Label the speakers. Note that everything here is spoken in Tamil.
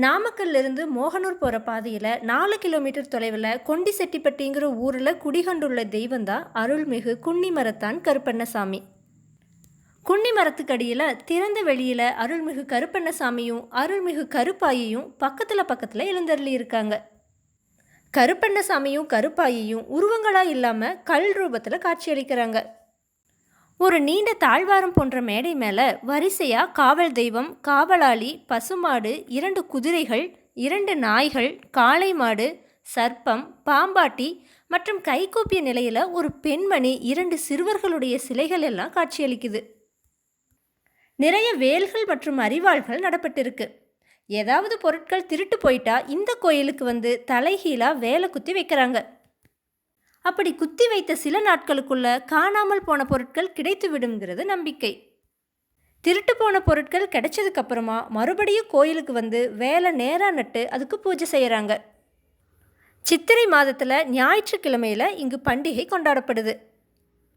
Speaker 1: நாமக்கல்ல இருந்து மோகனூர் போகிற பாதையில் நாலு கிலோமீட்டர் தொலைவில் கொண்டிசெட்டிப்பட்டிங்கிற ஊரில் குடிகொண்டுள்ள தெய்வந்தான் அருள்மிகு குன்னிமரத்தான் கருப்பண்ணசாமி. குன்னி மரத்துக்கடியில் திறந்த வெளியில் அருள்மிகு கருப்பண்ணசாமியும் அருள்மிகு கருப்பாயையும் பக்கத்தில் பக்கத்தில் எழுந்தருளி இருக்காங்க. கருப்பண்ணசாமியும் கருப்பாயையும் உருவங்களாக இல்லாமல் கல் ரூபத்தில் காட்சியளிக்கிறாங்க. ஒரு நீண்ட தாழ்வாரம் போன்ற மேடை மேலே வரிசையாக காவல் தெய்வம் காவலாளி பசுமாடு இரண்டு குதிரைகள் இரண்டு நாய்கள் காளை மாடு சர்ப்பம் பாம்பாட்டி மற்றும் கைகூப்பிய நிலையில் ஒரு பெண்மணி இரண்டு சிறுவர்களுடைய சிலைகள் எல்லாம் காட்சியளிக்குது. நிறைய வேல்கள் மற்றும் அரிவாள்கள் நடப்பட்டிருக்கு. ஏதாவது பொருட்கள் திருட்டு போயிட்டா இந்த கோயிலுக்கு வந்து தலைகீழாக வேலை குத்தி வைக்கிறாங்க. அப்படி குத்தி வைத்த சில நாட்களுக்குள்ள காணாமல் போன பொருட்கள் கிடைத்து விடுங்கிறது நம்பிக்கை. திருட்டு போன பொருட்கள் கிடைச்சதுக்கப்புறமா மறுபடியும் கோயிலுக்கு வந்து வேலை நேராக நட்டு அதுக்கு பூஜை செய்கிறாங்க சித்திரை மாதத்தில் ஞாயிற்றுக்கிழமையில் இங்கு பண்டிகை கொண்டாடப்படுது.